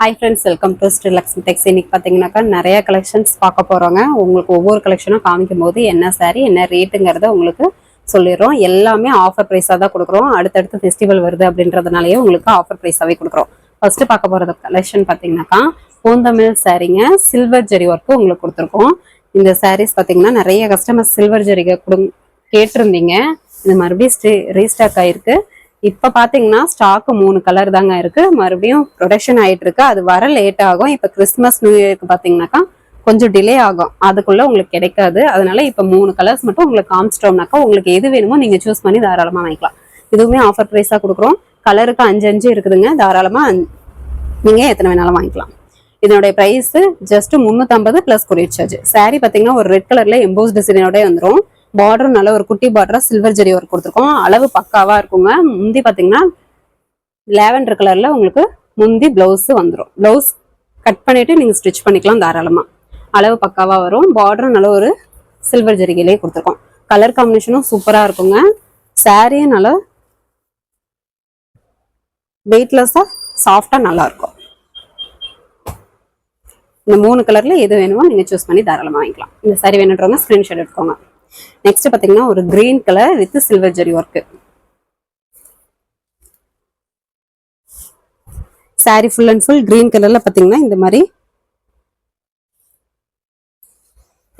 Hi friends welcome to Srilux Tex இன்னைக்கு பார்த்தீங்கன்னாக்கா நிறைய கலெக்ஷன்ஸ் பார்க்க போகிறோங்க உங்களுக்கு ஒவ்வொரு கலெக்ஷனும் காமிக்கும் போது என்ன சாரீ என்ன ரேட்டுங்கிறத உங்களுக்கு சொல்லிடுறோம். எல்லாமே ஆஃபர் ப்ரைஸாக தான் கொடுக்குறோம். அடுத்தடுத்து ஃபெஸ்டிவல் வருது அப்படின்றதுனாலயே உங்களுக்கு ஆஃபர் ப்ரைஸாகவே கொடுக்குறோம். ஃபர்ஸ்ட் பார்க்க போகிறது கலெக்ஷன் பார்த்தீங்கன்னாக்கா பூந்தமிழ் சாரீங்க சில்வர் ஜெரி ஒர்க்கு உங்களுக்கு கொடுத்துருக்கோம். இந்த சாரீஸ் பார்த்தீங்கன்னா நிறைய கஸ்டமர்ஸ் சில்வர் ஜெரிகை கொடு கேட்டிருந்தீங்க. இது மறுபடியும் ஸ்டே ரீஸ்டாக் ஆயிருக்கு. இப்போ பார்த்தீங்கன்னா ஸ்டாக்கு மூணு கலர் தாங்க இருக்கு. மறுபடியும் ப்ரொடக்ஷன் ஆயிட்டு இருக்கு. அது வர லேட் ஆகும். இப்போ கிறிஸ்மஸ் நியூ இயர்க்கு பார்த்தீங்கன்னாக்கா கொஞ்சம் டிலே ஆகும். அதுக்குள்ள உங்களுக்கு கிடைக்காது. அதனால இப்போ மூணு கலர்ஸ் மட்டும் உங்களுக்கு காமிச்சிட்டோம்னாக்கா உங்களுக்கு எது வேணுமோ நீங்கள் சூஸ் பண்ணி தாராளமாக வாங்கிக்கலாம். இதுவுமே ஆஃபர் ப்ரைஸாக கொடுக்குறோம். கலருக்கு அஞ்சு அஞ்சு இருக்குதுங்க. தாராளமாக நீங்கள் எத்தனை வேணாலும் வாங்கிக்கலாம். இதனுடைய ப்ரைஸு ஜஸ்ட் முந்நூற்றம்பது ப்ளஸ் கொரியர் சார்ஜ் சாரீ பார்த்தீங்கன்னா ஒரு ரெட் கலரில் எம்போஸ் டிசைனோட வந்துடும் பார்டரும் நல்ல ஒரு குட்டி பார்டரா சில்வர் ஜெரி ஒர்க் கொடுத்துருக்கோம். அளவு பக்காவா இருக்குங்க. முந்தி பார்த்தீங்கன்னா லேவண்டர் கலர்ல உங்களுக்கு முந்தி பிளவுஸ் வந்துடும் பிளவுஸ் கட் பண்ணிட்டு நீங்க ஸ்டிச் பண்ணிக்கலாம் தாராளமா. அளவு பக்காவா வரும். பார்டரும் நல்ல ஒரு சில்வர் ஜரிகையிலே கொடுத்துருக்கோம். கலர் காம்பினேஷனும் சூப்பரா இருக்குங்க. சாரியும் நல்லா வெயிட்லெஸ்ஸா சாஃப்டா நல்லா இருக்கும். இந்த மூணு கலர்ல எது வேணுமோ நீங்க சூஸ் பண்ணி தாராளமா வாங்கிக்கலாம். இந்த சாரி வேணுன்றவங்க ஸ்கிரீன்ஷாட் எடுத்துக்கோங்க. நெக்ஸ்ட் பாத்தீங்கன்னா ஒரு green colour with silver zari work sari full and full green கலர்ல பாத்தீங்கன்னா இந்த மாதிரி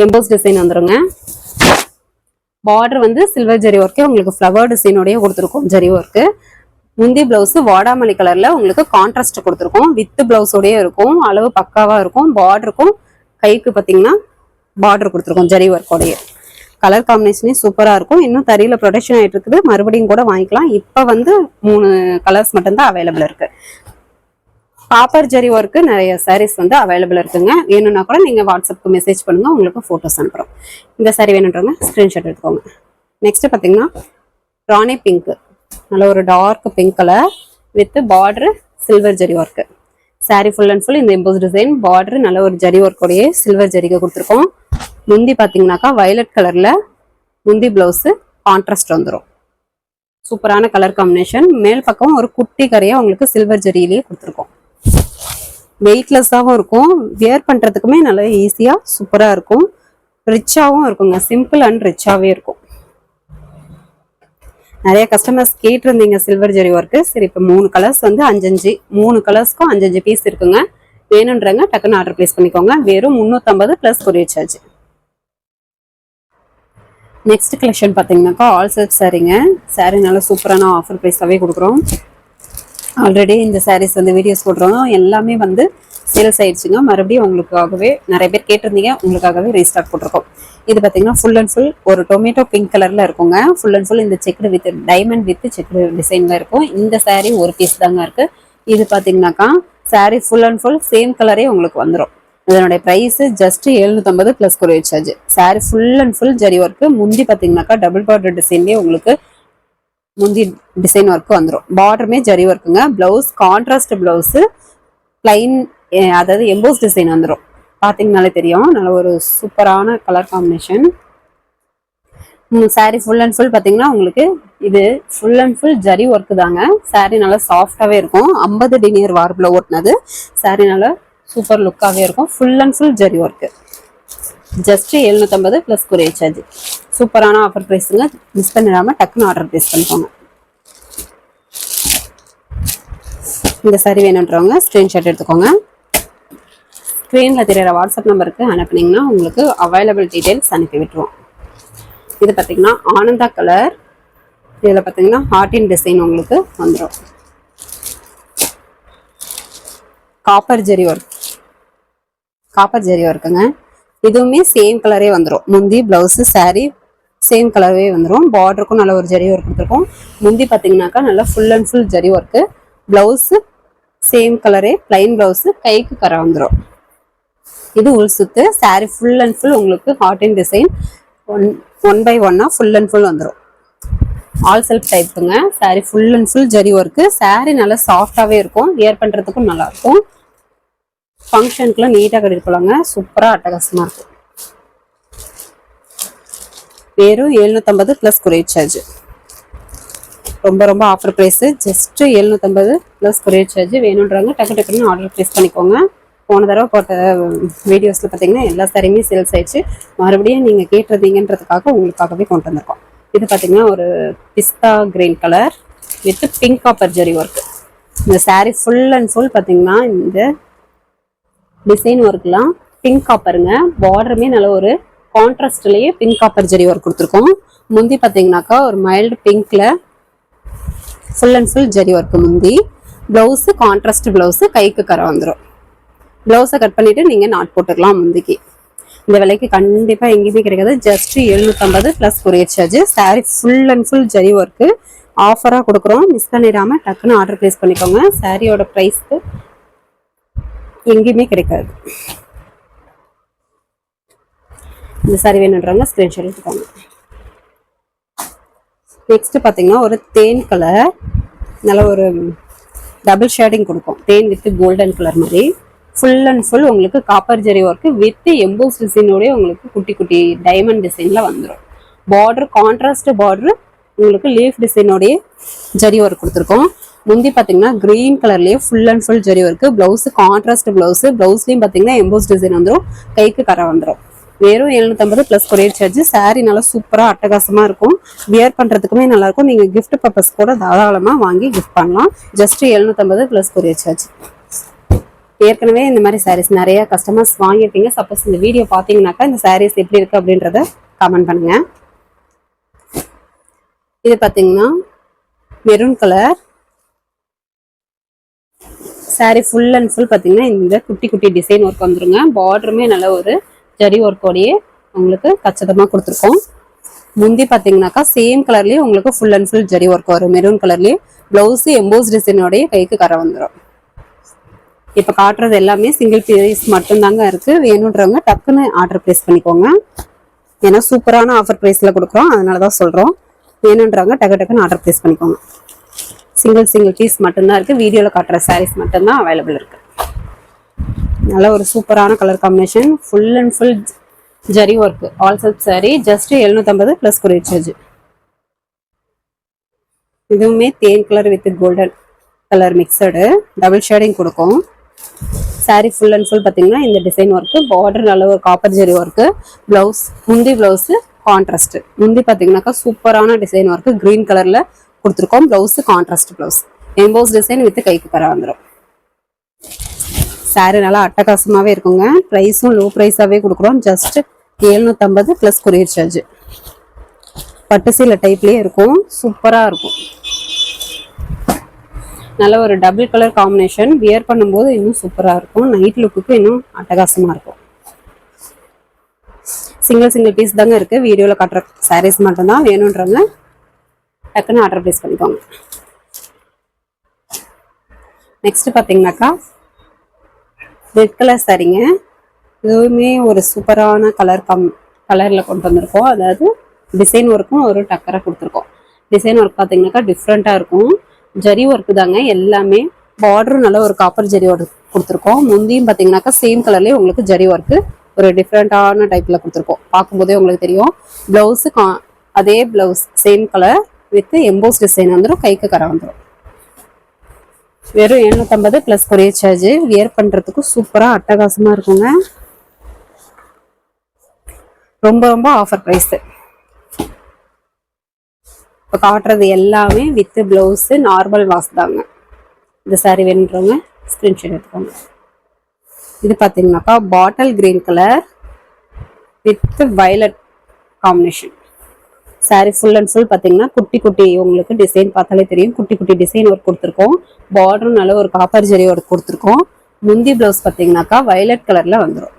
எம்போஸ் டிசைன் வந்துருங்க. பார்டர் வந்து சில்வர் ஜெரி ஒர்க்கே உங்களுக்கு ஃப்ளவர் டிசைனோடய கொடுத்துருக்கோம் ஜெரி ஒர்க்கு முந்தி பிளவுஸ் வாடாமல்லி கலர்ல உங்களுக்கு கான்ட்ராஸ்ட் கொடுத்துருக்கோம். வித் பிளவுஸோடய இருக்கும். அளவு பக்காவா இருக்கும். பார்டருக்கும் கைக்கு பாத்தீங்கன்னா பார்டர் கொடுத்துருக்கோம் ஜெரி ஒர்க்கோடய கலர் காம்பினேஷனே சூப்பராக இருக்கும். இன்னும் தறியில் ப்ரொடக்ஷன் ஆயிட்டு இருக்குது. மறுபடியும் கூட வாங்கிக்கலாம். இப்போ வந்து மூணு கலர்ஸ் மட்டும்தான் அவைலபிள் இருக்கு. காப்பர் ஜெரி ஒர்க்கு நிறைய சாரீஸ் வந்து அவைலபிள் இருக்குங்க. வேணும்னா கூட நீங்கள் வாட்ஸ்அப்புக்கு மெசேஜ் பண்ணுங்க. உங்களுக்கு ஃபோட்டோஸ் அனுப்புகிறோம் இந்த saree வேணுன்றவங்க ஸ்க்ரீன்ஷாட் எடுத்துக்கோங்க. நெக்ஸ்ட் பார்த்தீங்கன்னா ராணி பிங்க் நல்ல ஒரு dark pink colour with border silver zari work saree full and full இந்த எம்போஸ் டிசைன் பார்டர் நல்ல ஒரு ஜரி ஒர்க்கோடைய சில்வர் ஜரிக்கு கொடுத்துருக்கோம். முந்தி பார்த்தீங்கன்னாக்கா வயலட் கலரில் முந்தி ப்ளவுஸு கான்ட்ராஸ்ட் வந்துடும் சூப்பரான கலர் காம்பினேஷன் மேல் பக்கம் ஒரு குட்டி கரையாக உங்களுக்கு சில்வர் ஜெரியிலேயே கொடுத்துருக்கோம். வெயிட்லெஸ்ஸாகவும் இருக்கும். வியர் பண்ணுறதுக்குமே நல்லா ஈஸியாக சூப்பராக இருக்கும். ரிச்சாகவும் இருக்குங்க. சிம்பிள் அண்ட் ரிச்சாகவே இருக்கும். நிறைய கஸ்டமர்ஸ் கேட்டிருந்தீங்க சில்வர் ஜெரி ஒர்க்கு சரி இப்போ மூணு கலர்ஸ் வந்து அஞ்சஞ்சு மூணு கலர்ஸ்க்கும் அஞ்சஞ்சு பீஸ் இருக்குங்க. வேணுன்றங்க டக்குன்னு ஆர்டர் ப்ளேஸ் பண்ணிக்கோங்க. வெறும் முந்நூற்றம்பது plus courier charge next collection பார்த்தீங்கன்னாக்கா ஆல் செட் சாரீங்க சாரீ நல்லா சூப்பரான ஆஃபர் ப்ரைஸாகவே கொடுக்குறோம். ஆல்ரெடி இந்த சாரீஸ் வந்து வீடியோஸ் போடுறோம். எல்லாமே வந்து சேல்ஸ் ஆயிடுச்சுங்க. மறுபடியும் உங்களுக்காகவே நிறைய பேர் கேட்டிருந்தீங்க. உங்களுக்காகவே ரீஸ்டாக் போட்டிருக்கோம். இது பார்த்தீங்கன்னா ஃபுல் அண்ட் ஃபுல் ஒரு டொமேட்டோ பிங்க் கலரில் இருக்குங்க. ஃபுல் அண்ட் ஃபுல் இந்த checked with diamond with checked டிசைனில் இருக்கும். இந்த சாரீ ஒரு பீஸ் தாங்க இருக்கு. இது பார்த்தீங்கன்னாக்கா sari full and full same கலரே உங்களுக்கு வந்துடும் இதனுடைய ப்ரைஸ் ஜஸ்ட் எழுநூற்றம்பது plus courier charge sari full and full zari work முந்தி பார்த்தீங்கன்னாக்கா டபுள் பார்டர் டிசைன்லேயே உங்களுக்கு முந்தி டிசைன் ஒர்க் வந்துடும் பார்டருமே ஜரி ஒர்க்குங்க பிளவுஸ் கான்ட்ராஸ்ட் பிளவுஸு பிளைன் அதாவது எம்போஸ் டிசைன் வந்துடும் பார்த்தீங்கனாலே தெரியும். நல்ல ஒரு சூப்பரான colour combination saree full and full பார்த்தீங்கன்னா உங்களுக்கு இது full and full zari work தாங்க. Saree நல்லா சாஃப்டாகவே இருக்கும். ஐம்பது டினியர் வார்பில் ஓட்டினது. Saree நல்லா சூப்பர் லுக்காகவே இருக்கும். Full and full zari work just எழுநூற்றம்பது ப்ளஸ் கொரியர் சார்ஜ் சூப்பரான ஆஃபர் ப்ரைஸுங்க மிஸ் பண்ணிடாம டக்குன்னு ஆர்டர் ப்ளேஸ் பண்ணிக்கோங்க. இந்த சரி வேணுன்றவங்க ஸ்க்ரீன்ஷாட் எடுத்துக்கோங்க. ஸ்க்ரீனில் தெரியிற வாட்ஸ்அப் நம்பருக்கு அனுப்புனீங்கன்னா உங்களுக்கு அவைலபிள் டீட்டெயில்ஸ் அனுப்பி விட்டுருவோம். இது பார்த்தீங்கன்னா ஆனந்தா கலர் இதில் பார்த்தீங்கன்னா ஹார்டின் டிசைன் உங்களுக்கு வந்துடும் copper zari work copper zari ஒர்க்குங்க இதுவுமே சேம் கலரே வந்துடும் முந்தி பிளவுஸு சாரீ சேம் கலரே வந்துடும் பார்டருக்கும் நல்ல ஒரு ஜரி ஒர்க் கொடுத்துருக்கோம். முந்தி பார்த்தீங்கன்னாக்கா நல்லா full and full zari work blouse same கலரே பிளைன் பிளவுஸு கைக்கு கரை வந்துடும் இது உள் சுத்து சாரீ ஃபுல் அண்ட் ஃபுல் உங்களுக்கு heart and design one by one ஒன்னாக ஃபுல் அண்ட் ஃபுல் வந்துடும் all self டைப்புங்க sari full and full zari work sari நல்லா சாஃப்டாகவே இருக்கும். வியர் பண்ணுறதுக்கும் நல்லாயிருக்கும் ஃபங்க்ஷனுக்குலாம் நீட்டாக கட்டிட்டு போகலாங்க சூப்பராக அட்டகாசமாக இருக்கும் வெறும் எழுநூற்றம்பது ப்ளஸ் குறைய சார்ஜ் ரொம்ப ரொம்ப ஆஃபர் ப்ரைஸு ஜஸ்ட் எழுநூற்றம்பது ப்ளஸ் கொரியர் சார்ஜ் வேணுன்றாங்க. டக்கு டக்குன்னு ஆர்டர் ப்ளேஸ் பண்ணிக்கோங்க. போன தடவை போட்ட வீடியோஸில் பார்த்தீங்கன்னா எல்லா சாரியுமே சேல்ஸ் ஆயிடுச்சு. மறுபடியும் நீங்கள் கேட்டிருந்தீங்கன்றதுக்காக உங்களுக்காகவே கொண்டு வந்திருக்கோம். இது பார்த்தீங்கன்னா ஒரு pista green colour with pink copper zari work இந்த சாரீ ஃபுல் அண்ட் ஃபுல் பார்த்தீங்கன்னா இந்த டிசைன் ஒர்க்லாம் பிங்க் காப்பருங்க பார்டருமே நல்ல ஒரு கான்ட்ராஸ்ட்லேயே பிங்க் காப்பர் ஜெரி ஒர்க் கொடுத்துருக்கோம். முந்தி பார்த்தீங்கன்னாக்கா ஒரு மைல்டு பிங்க்கில் full and full zari work முந்தி. ப்ளவுஸு கான்ட்ராஸ்ட் ப்ளவுஸு கைக்கு கரை வந்துடும் ப்ளவுஸை கட் பண்ணிவிட்டு நீங்கள் நாட் போட்டுக்கலாம் முந்திக்கு. இந்த விலைக்கு கண்டிப்பாக எங்கேயுமே கிடைக்காது. ஜஸ்ட் எழுநூற்றம்பது plus courier charge sari full and full zari work ஆஃபராக கொடுக்குறோம். மிஸ் பண்ணிடாமல் டக்குன்னு ஆர்டர் ப்ளேஸ் பண்ணிக்கோங்க. சாரியோட ப்ரைஸ்க்கு எங்கேயுமே கிடைக்காது. இந்த சாரி வேணுன்றவங்க ஸ்க்ரீன்ஷாட் எடுத்துக்கோங்க. நெக்ஸ்ட் பார்த்தீங்கன்னா ஒரு தேன் கலர் நல்ல ஒரு டபுள் ஷேடிங் கொடுக்கும். தேன் வித் கோல்டன் கலர் மாதிரி. ஃபுல் அண்ட் ஃபுல் உங்களுக்கு copper zari work with emboss டிசைனோடய உங்களுக்கு குட்டி குட்டி டைமண்ட் டிசைனில் வந்துடும் பார்டர் கான்ட்ராஸ்ட் பார்டர் உங்களுக்கு லீஃப் டிசைனோடைய ஜரி ஒர்க் கொடுத்துருக்கோம். முந்தி பார்த்தீங்கன்னா கிரீன் கலர்லேயே full and full zari work blouse contrast blouse ப்ளவுஸ்லேயும் பார்த்தீங்கன்னா எம்போஸ் டிசைன் வந்துடும் கைக்கு கரை வந்துடும் வெறும் எழுநூத்தம்பது ப்ளஸ் கொரியர் சார்ஜ் saree நல்லா சூப்பராக அட்டகாசமாக இருக்கும். வியர் பண்ணுறதுக்குமே நல்லாயிருக்கும் நீங்கள் கிஃப்ட் பர்பஸ் கூட தாராளமாக வாங்கி கிஃப்ட் பண்ணலாம். ஜஸ்ட் எழுநூத்தம்பது ப்ளஸ் கொரியர் சார்ஜ் ஏற்கனவே இந்த மாதிரி சாரீஸ் நிறையா கஸ்டமர்ஸ் வாங்கியிருப்பீங்க சப்போஸ் இந்த வீடியோ பார்த்தீங்கன்னாக்கா இந்த சாரீஸ் எப்படி இருக்குது அப்படின்றத கமெண்ட் பண்ணுங்கள் இது பார்த்தீங்கன்னா maroon colour sari full and full பார்த்தீங்கன்னா இந்த குட்டி குட்டி டிசைன் ஒர்க் வந்துருங்க. பார்டருமே நல்ல ஒரு ஜரி ஒர்க்கோடையே உங்களுக்கு கச்சிதமாக கொடுத்துருக்கோம். முந்தி பார்த்தீங்கன்னாக்கா சேம் கலர்லேயே உங்களுக்கு full and full zari work வரும். மெரூன் கலர்லேயே ப்ளவுஸு எம்போஸ் டிசைனோடைய கைக்கு கரை வந்துடும் இப்போ காட்டுறது எல்லாமே சிங்கிள் பீஸ் மட்டும்தாங்க இருக்குது வேணுன்றவங்க டக்குன்னு ஆர்டர் ப்ளேஸ் பண்ணிக்கோங்க. ஏன்னா சூப்பரான ஆஃபர் ப்ரைஸில் கொடுக்குறோம். அதனால தான் சொல்கிறோம் வேணுன்றவங்க டக்கு டக்குன்னு ஆர்டர் ப்ளேஸ் பண்ணிக்கோங்க. சிங்கிள் சிங்கிள் பீஸ் மட்டும்தான் இருக்கு. வீடியோவில் காட்டுற சாரீஸ் மட்டும்தான் அவைலபிள் இருக்கு. நல்ல ஒரு சூப்பரான colour combination full and full zari work all set sari just எழுநூத்தம்பது plus courier charge இதுவுமே தேன் colour with golden colour mixed double shading கொடுக்கும். சாரீ ஃபுல் அண்ட் ஃபுல் பார்த்தீங்கன்னா இந்த டிசைன் ஒர்க்கு பார்டர் நல்ல ஒரு காப்பர் ஜெரி ஒர்க்கு ப்ளவுஸ் முந்தி ப்ளவுஸு கான்ட்ராஸ்ட் முந்தி பார்த்தீங்கன்னாக்கா சூப்பரான டிசைன் ஒர்க்கு க்ரீன் கலரில் கொடுத்துருக்கோம். Blouse contrast blouse emboss design with கைக்கு கரை வந்துடும் சாரீ நல்லா அட்டகாசமாகவே இருக்குங்க. ப்ரைஸும் லோ ப்ரைஸாகவே கொடுக்குறோம். ஜஸ்ட் எழுநூற்றம்பது ப்ளஸ் கொரியர் சார்ஜ் பட்டு சீலை டைப்லேயே இருக்கும். சூப்பராக இருக்கும். நல்ல ஒரு டபுள் கலர் காம்பினேஷன் வியர் பண்ணும்போது இன்னும் சூப்பராக இருக்கும். நைட் லுக்குக்கு இன்னும் அட்டகாசமாக இருக்கும். சிங்கிள் சிங்கிள் பீஸ் தாங்க இருக்கு. வீடியோவில் காட்டுற சாரீஸ் மட்டும்தான் வேணுன்றவங்க டக்குன்னு ஆர்டர் ப்ளேஸ் பண்ணிக்கோங்க. நெக்ஸ்ட் பார்த்தீங்கன்னாக்கா ரெட் கலர் சரிங்க. இதுவுமே ஒரு சூப்பரான கலர் கம் கலரில் கொண்டு வந்திருக்கோம். அதாவது டிசைன் ஒர்க்கும் ஒரு டக்கரை கொடுத்துருக்கோம். டிசைன் ஒர்க் பார்த்தீங்கன்னாக்கா டிஃப்ரெண்ட்டாக இருக்கும். ஜரி ஒர்க்கு தாங்க. எல்லாமே பார்டரும் நல்ல ஒரு காப்பர் ஜரி ஒர்க் கொடுத்துருக்கோம். முந்தியும் பார்த்தீங்கன்னாக்கா சேம் கலர்லேயே உங்களுக்கு ஜரி ஒர்க்கு ஒரு டிஃப்ரெண்ட்டான டைப்பில் கொடுத்துருக்கோம். பார்க்கும்போதே உங்களுக்கு தெரியும். ப்ளவுஸு கா அதே blouse same colour with emboss design வந்துடும் கைக்கு கரை வந்துடும் வெறும் எழுநூத்தம்பது ப்ளஸ் கொரியர் சார்ஜ் வியர் பண்ணுறதுக்கு சூப்பராக அட்டகாசமாக இருக்குங்க. ரொம்ப ரொம்ப ஆஃபர் ப்ரைஸு இப்போ காட்டுறது எல்லாமே வித் ப்ளவுஸு நார்மல் வாஷ் தாங்க. இந்த சாரீ வேணுன்றவங்க ஸ்க்ரீன்ஷாட் எடுத்துக்கோங்க. இது பார்த்தீங்கன்னாக்கா bottle green colour with violet combination saree full and full பார்த்தீங்கன்னா குட்டி குட்டி உங்களுக்கு டிசைன் பார்த்தாலே தெரியும். குட்டி குட்டி டிசைன் ஒர்க் கொடுத்துருக்கோம். பார்டரும் நல்ல ஒரு காப்பர் ஜரி ஒர்க் கொடுத்துருக்கோம். முந்தி ப்ளவுஸ் பார்த்தீங்கன்னாக்கா வயலட் கலரில் வந்துடும்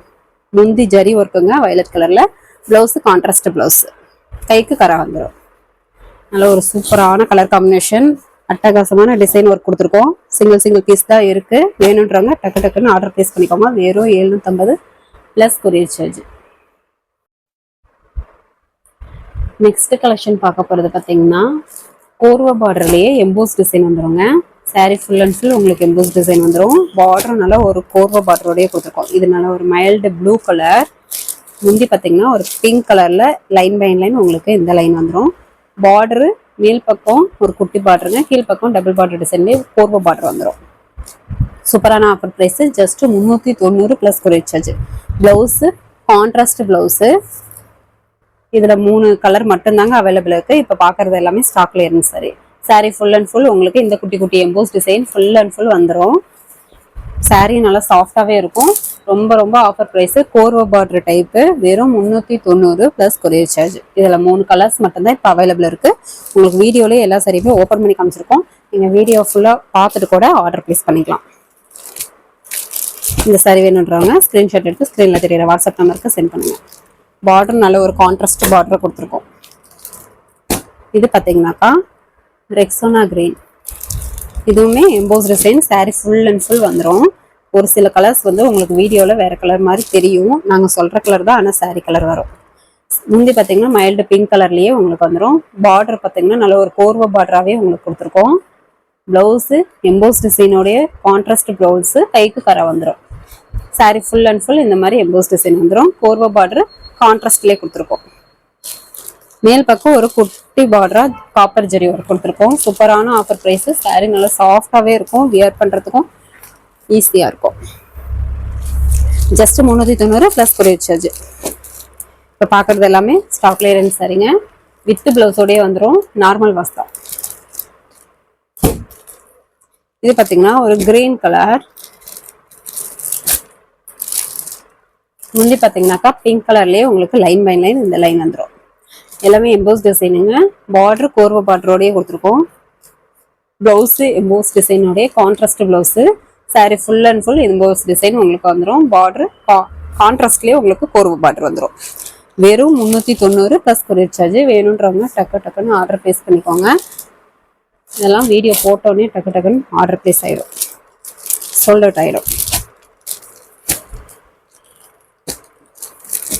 முந்தி ஜரி ஒர்க்குங்க வயலட் கலரில் ப்ளவுஸு கான்ட்ராஸ்ட் ப்ளவுஸ் கைக்கு கரை வந்துடும் நல்ல ஒரு சூப்பரான கலர் காம்பினேஷன் அட்டகாசமான டிசைன் ஒர்க் கொடுத்துருக்கோம். சிங்கிள் சிங்கிள் பீஸ் தான் இருக்குது வேணுன்றவங்க டக்கு டக்குன்னு ஆர்டர் ப்ளேஸ் பண்ணிக்கோங்க. வெறும் எழுநூற்றம்பது plus courier charge next collection பார்க்க போகிறது பார்த்தீங்கன்னா கோர்வா பார்டர்லேயே எம்போஸ் டிசைன் வந்துருங்க. Saree ஃபுல் அண்ட் ஃபுல் உங்களுக்கு எம்போஸ் டிசைன் வந்துடும் பார்டர்னால நல்லா ஒரு கோர்வா பார்டரோடய கொடுத்துருக்கோம். இதனால ஒரு மைல்டு ப்ளூ கலர் முந்தி பார்த்தீங்கன்னா ஒரு பிங்க் கலரில் லைன் பை லைன் உங்களுக்கு இந்த லைன் வந்துடும் பார்டரு மேல் பக்கம் ஒரு குட்டி பார்டருங்க கீழ் பக்கம் டபுள் பார்டர் டிசைன்லேயே கோர்வ பார்டர் வந்துடும் சூப்பரான ஆஃபர் ப்ரைஸு ஜஸ்ட் முந்நூற்றி தொண்ணூறு plus courier charge blouse contrast blouse இதில் மூணு கலர் மட்டும்தாங்க அவைலபிள் இருக்குது இப்போ பார்க்குறது எல்லாமே ஸ்டாக்ல இருந்து சரி. சாரீ ஃபுல் அண்ட் ஃபுல் உங்களுக்கு இந்த குட்டி குட்டி emboss design full and full வந்துடும் சாரீ நல்லா சாஃப்டாகவே இருக்கும். ரொம்ப ரொம்ப ஆஃபர் ப்ரைஸு கோர்வோ பார்டர் டைப்பு வெறும் முந்நூற்றி தொண்ணூறு ப்ளஸ் கொரியர் சார்ஜ் இதில் மூணு கலர்ஸ் மட்டும்தான் இப்போ அவைலபிள் இருக்குது உங்களுக்கு வீடியோலேயே எல்லா சாரியுமே ஓப்பன் பண்ணி காமிச்சிருக்கோம். நீங்கள் வீடியோ ஃபுல்லாக பார்த்துட்டு கூட ஆர்டர் ப்ளேஸ் பண்ணிக்கலாம். இந்த சரி வேணுன்றவங்க ஸ்க்ரீன்ஷாட் எடுத்து ஸ்க்ரீனில் தெரியுற வாட்ஸ்அப் நம்பருக்கு சென்ட் பண்ணுங்கள் பார்டர் நல்ல ஒரு கான்ட்ராஸ்ட் பார்டர் கொடுத்துருக்கோம். இது பார்த்தீங்கன்னாக்கா ரெக்ஸோனா கிரீன் இதுவுமே emboss design saree full and full வந்துடும் ஒரு சில கலர்ஸ் வந்து உங்களுக்கு வீடியோவில் வேறு கலர் மாதிரி தெரியும். நாங்கள் சொல்கிற கலர் தான் ஆனால் saree கலர் வரும். முந்தி பார்த்தீங்கன்னா மைல்டு பிங்க் கலர்லேயே உங்களுக்கு வந்துடும் பார்டர் பார்த்தீங்கன்னா நல்ல ஒரு கோர்வ பார்டராகவே உங்களுக்கு கொடுத்துருக்கோம். ப்ளவுஸு எம்போஸ் டிசைனோடைய கான்ட்ராஸ்ட் ப்ளவுஸு கைக்கு கரை வந்துடும் saree ஃபுல் அண்ட் ஃபுல் இந்த மாதிரி எம்போஸ் டிசைன் வந்துடும் கோர்வா பார்டர் கான்ட்ராஸ்ட்லேயே கொடுத்துருக்கோம். மேல் பக்கம் ஒரு குட்டி பார்டரா காப்பர் ஜெரி ஒர்க் கொடுத்துருக்கோம். சூப்பரான ஆஃபர் ப்ரைஸ் saree நல்லா சாஃப்டாகவே இருக்கும். வியர் பண்ணுறதுக்கும் ஈஸியாக இருக்கும். ஜஸ்ட் முந்நூற்றி தொண்ணூறு ப்ளஸ் கொரியர் சார்ஜ் இப்போ பார்க்குறது எல்லாமே ஸ்டாக் கிளியரன்ஸ் சரிங்க. வித்து ப்ளவுஸோடயே வந்துடும் நார்மல் வாஸ் தான். இது பார்த்தீங்கன்னா ஒரு கிரீன் கலர் முந்தி பார்த்தீங்கன்னாக்கா பிங்க் கலர்லேயே உங்களுக்கு லைன் பை லைன் இந்த லைன் வந்துடும் எல்லாமே எம்போஸ் டிசைனுங்க பார்டர் கோர்வை பார்டரோடயே கொடுத்துருக்கோம். Blouse emboss டிசைனோடைய contrast blouse sari full and full emboss design உங்களுக்கு வந்துடும் பார்டர் கான்ட்ராஸ்ட்லேயே உங்களுக்கு கோர்வை பார்டர் வந்துடும் வெறும் முந்நூற்றி தொண்ணூறு ப்ளஸ் கொரியர் சார்ஜ் வேணுன்றவங்க டக்கு டக்குன்னு ஆர்டர் ப்ளேஸ் பண்ணிக்கோங்க. இதெல்லாம் வீடியோ போட்டோன்னே டக்கு டக்குன்னு ஆர்டர் ப்ளேஸ் ஆகிடும் சோல்ட் அவுட் ஆகிடும்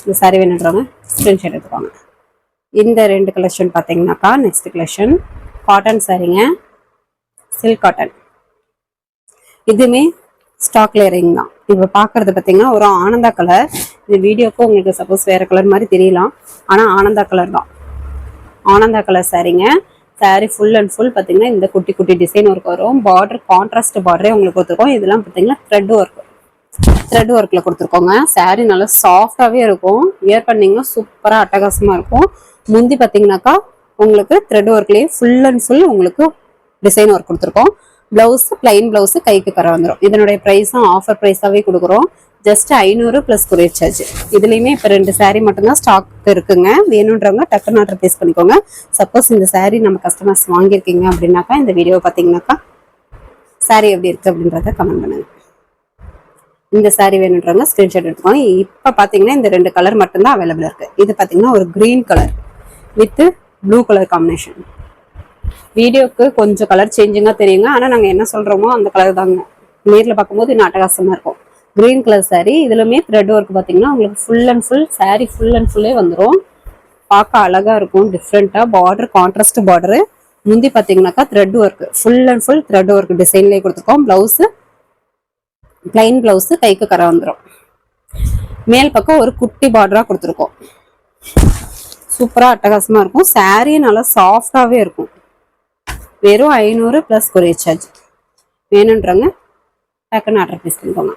இந்த சாரி வேணுன்றவங்க ஸ்க்ரீன்ஷாட் எடுத்துக்கோங்க. இந்த ரெண்டு கலெக்ஷன் பார்த்தீங்கன்னாக்கா நெக்ஸ்ட் கலெக்ஷன் காட்டன் சாரீங்க சில்க் காட்டன் இதுவுமே ஸ்டாக் லேயரிங் தான். இப்போ பார்க்கறது பார்த்தீங்கன்னா ஒரு ஆனந்தா கலர் இந்த வீடியோக்கும் உங்களுக்கு சப்போஸ் வேறு கலர் மாதிரி தெரியலாம். ஆனால் ஆனந்தா கலர் தான். ஆனந்தா கலர் சாரீங்க சாரீ ஃபுல் அண்ட் ஃபுல் பார்த்தீங்கன்னா இந்த குட்டி குட்டி டிசைன் ஒர்க் வரும். பார்டர் கான்ட்ராஸ்ட் பார்டரே உங்களுக்கு ஒத்துக்கும். இதெல்லாம் பார்த்தீங்கன்னா த்ரெட் ஒர்க் த்ரெட் ஒர்க்கில் கொடுத்துருக்கோங்க. சாரீ நல்லா சாஃப்டாகவே இருக்கும். வியர் பண்ணிங்கன்னா சூப்பராக அட்டகாசமாக இருக்கும். முந்தி பார்த்தீங்கன்னாக்கா உங்களுக்கு த்ரெட் ஒர்க்லேயே ஃபுல் அண்ட் ஃபுல் உங்களுக்கு டிசைன் ஒர்க் கொடுத்துருக்கோம். ப்ளவுஸ் பிளைன் ப்ளவுஸு கைக்கு கரை வந்துடும் இதனுடைய ப்ரைஸும் ஆஃபர் ப்ரைஸாகவே கொடுக்குறோம். ஜஸ்ட் ஐநூறு ப்ளஸ் கொரியர் சார்ஜ் இதுலேயுமே இப்போ ரெண்டு saree மட்டும்தான் ஸ்டாக் இருக்குங்க. வேணுன்றவங்க டக்குன்னு ஆர்டர் ப்ளேஸ் பண்ணிக்கோங்க. சப்போஸ் இந்த சேரீ நம்ம கஸ்டமர்ஸ் வாங்கியிருக்கீங்க அப்படின்னாக்கா இந்த வீடியோ பார்த்தீங்கன்னாக்கா சாரீ எப்படி இருக்குது அப்படின்றத கமெண்ட் பண்ணுங்கள் இந்த saree வேணுன்றவங்க ஸ்கிரீன்ஷாட் எடுத்துக்கோங்க. இப்போ பார்த்தீங்கன்னா இந்த ரெண்டு கலர் மட்டும்தான் அவைலபிள் இருக்கு. இது பார்த்தீங்கன்னா ஒரு green colour with blue colour combination வீடியோக்கு கொஞ்சம் கலர் சேஞ்சிங்காக தெரியுங்க. ஆனால் நாங்கள் என்ன சொல்கிறோமோ அந்த கலர் தாங்க. நேரில் பார்க்கும்போது இன்னும் அட்டகாசமாக இருக்கும். க்ரீன் கலர் saree இதுலையுமே த்ரெட் ஒர்க் பார்த்தீங்கன்னா உங்களுக்கு full and full saree full and ஃபுல்லே வந்துடும் பார்க்க அழகாக இருக்கும் டிஃப்ரெண்ட்டாக பார்டர் கான்ட்ராஸ்ட் பார்டரு முந்தி பார்த்தீங்கன்னாக்கா thread work full and full thread work டிசைன்லேயே கொடுத்துருக்கோம். ப்ளவுஸு பிளைன் ப்ளவுஸு கைக்கு கரை வந்துடும் மேல் பக்கம் ஒரு குட்டி பார்டராக கொடுத்துருக்கோம். சூப்பராக அட்டகாசமாக இருக்கும். saree நல்லா சாஃப்டாகவே இருக்கும். வெறும் ஐநூறு ப்ளஸ் கொரியர் சார்ஜ் வேணுன்றவங்க டக்குன்னு ஆர்டர் ப்ளேஸ் பண்ணிக்கோங்க.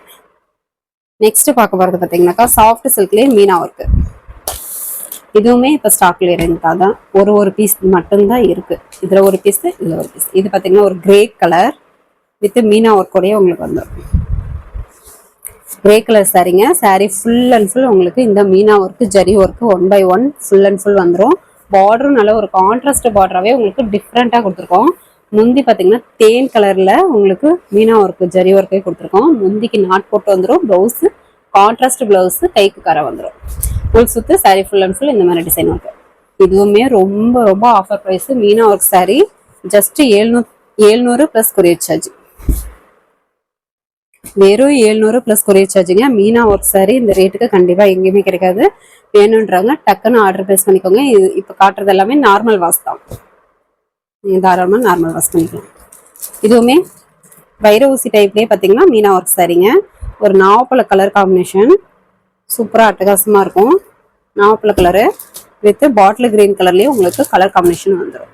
நெக்ஸ்ட் பார்க்க போகிறது பார்த்தீங்கன்னாக்கா சாஃப்ட் சில்க்லேயே மீனா ஒர்க்கு இதுவுமே இப்போ ஸ்டாக்ல இருந்தால் தான் ஒரு ஒரு பீஸ் மட்டும்தான் இருக்கு. இதில் ஒரு பீஸ் இதில் ஒரு பீஸ் இது பார்த்தீங்கன்னா ஒரு கிரே கலர் வித் மீனா ஒர்க்கோடய உங்களுக்கு வந்துடும் கிரே கலர் சாரீங்க saree ஃபுல் அண்ட் ஃபுல் உங்களுக்கு இந்த meena work zari work one by one full and full வந்துடும் பார்டரும் நல்ல ஒரு கான்ட்ராஸ்ட் பார்டராகவே உங்களுக்கு டிஃப்ரெண்ட்டாக கொடுத்துருக்கோம். முந்தி பார்த்தீங்கன்னா தேன் கலரில் உங்களுக்கு மீனா ஒர்க்கு ஜரி ஒர்க்கே கொடுத்துருக்கோம். முந்திக்கு நாட் போட்டு வந்துடும் ப்ளவுஸு கான்ட்ராஸ்ட் ப்ளவுஸு கைக்கு கரை வந்துடும் ஃபுல் சுற்று saree ஃபுல் அண்ட் ஃபுல் இந்த மாதிரி டிசைன் ஒர்க்கு இதுவுமே ரொம்ப ரொம்ப offer price meena work sari just ஏழ்நூ ஏழ்நூறு ப்ளஸ் கொரியர் சார்ஜ் வெறும் ஏழ்நூறு ப்ளஸ் கொரியர் சார்ஜுங்க மீனா ஒர்க் சாரி இந்த ரேட்டுக்கு கண்டிப்பாக எங்கேயுமே கிடைக்காது. வேணுன்றவங்க டக்குன்னு ஆர்டர் ப்ளேஸ் பண்ணிக்கோங்க. இது இப்போ காட்டுறது எல்லாமே நார்மல் வாஷ் தான். நீங்கள் தாராளமாக நார்மல் வாஷ் பண்ணிக்கலாம். இதுவுமே வைர ஊசி டைப்லேயே பார்த்தீங்கன்னா மீனா ஒர்க் சாரிங்க ஒரு நாவப்பழ கலர் காம்பினேஷன் சூப்பராக அட்டகாசமாக இருக்கும். நாவப்பழ கலரு வித் பாட்டில் கிரீன் கலர்லேயே உங்களுக்கு கலர் காம்பினேஷன் வந்துடும்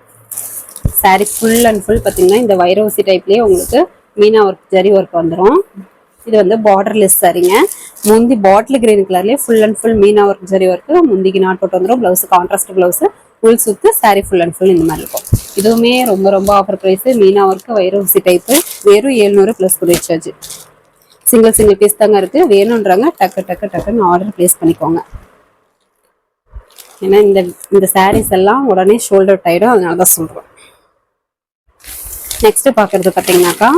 சாரீ ஃபுல் அண்ட் ஃபுல் பார்த்தீங்கன்னா இந்த வைரவசி டைப்லேயே உங்களுக்கு மீனா ஒர்க் ஜரி ஒர்க் வந்துடும் இது வந்து பார்டர்லெஸ் சரிங்க. முந்தி பாட்டில் கிரீன் கலர்லேயே full and full meena work zari work முந்திக்கு knot போட்டு வந்துடும் ப்ளவுஸ் கான்ட்ராஸ்ட் ப்ளவுஸ் ஃபுல் சுத்து சாரி ஃபுல் அண்ட் ஃபுல் இந்த மாதிரி இருக்கும். இதுவுமே ரொம்ப ரொம்ப ஆஃபர் ப்ரைஸ் மீனா ஒர்க்கு வைரோசி டைப்பு வெறும் எழுநூறு plus courier charge single single piece தாங்க இருக்கு. வேணுன்றாங்க டக்கு டக்கு டக்குன்னு ஆர்டர் ப்ளேஸ் பண்ணிக்கோங்க. ஏன்னா இந்த இந்த சாரீஸ் எல்லாம் உடனே ஷோல்டர் டைடும் அதனால தான் சொல்கிறோம் நெக்ஸ்ட்டு பார்க்குறது பார்த்தீங்கன்னாக்கா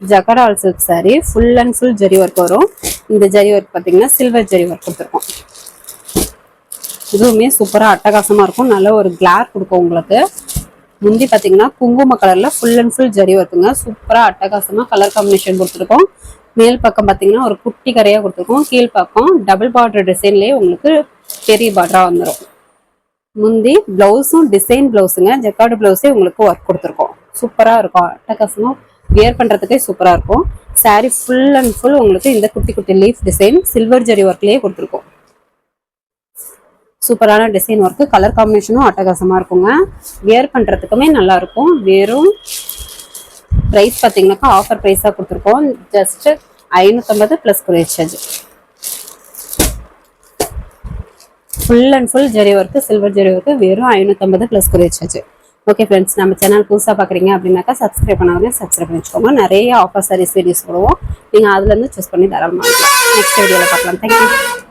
ஜகடால் silk saree full and full zari work வரும். இந்த ஜரி ஒர்க் பார்த்தீங்கன்னா சில்வர் ஜரி ஒர்க் கொடுத்துருக்கோம். இதுவுமே சூப்பராக அட்டகாசமாக இருக்கும். நல்ல ஒரு கிளார் கொடுக்கும் உங்களுக்கு. முந்தி பார்த்தீங்கன்னா குங்கும கலரில் ஃபுல் அண்ட் ஃபுல் ஜரி ஒர்க்குங்க சூப்பராக அட்டகாசமாக கலர் காம்பினேஷன் கொடுத்துருக்கோம். மேல் பக்கம் பார்த்தீங்கன்னா ஒரு குட்டி கரையாக கொடுத்துருக்கோம். கீழ் பக்கம் டபுள் பார்டர் டிசைன்லேயே உங்களுக்கு பெரிய பார்டராக வந்துடும் முந்தி பிளவுஸும் டிசைன் பிளவுஸுங்க ஜெக்காடு பிளவுஸே உங்களுக்கு ஒர்க் கொடுத்துருக்கோம். சூப்பராக இருக்கும். அட்டகாசமாக வியர் பண்றதுக்கே சூப்பரா இருக்கும். Saree ஃபுல் அண்ட் ஃபுல் உங்களுக்கு இந்த குட்டி குட்டி லீஃப் டிசைன் சில்வர் ஜரி ஒர்க்லயே கொடுத்துருக்கோம். சூப்பரான டிசைன் ஒர்க்கு கலர் காம்பினேஷனும் அட்டகாசமா இருக்குங்க. வியர் பண்றதுக்குமே நல்லா இருக்கும். வெறும் ப்ரைஸ் பார்த்தீங்கன்னாக்கா ஆஃபர் ப்ரைஸாக கொடுத்துருக்கோம். ஜஸ்ட் ஐநூற்றம்பது plus courier charge full and full zari work silver zari work வெறும் ஐநூற்றம்பது plus courier charge okay friends நம்ம சேனல் புதுசாக பார்க்குறீங்க அப்படின்னாக்கா சப்ஸ்கிரைப் பண்ணாதவங்க சப்ஸ்கிரைப் பண்ணி வச்சுக்கோங்க. நிறைய ஆஃபர் சாரீஸ் வீடியோஸ் போடுவோம். நீங்கள் அதுலேருந்து சூஸ் பண்ணி தாராளமாக நெக்ஸ்ட் வீடியோவில் பார்க்கலாம் தேங்க்யூ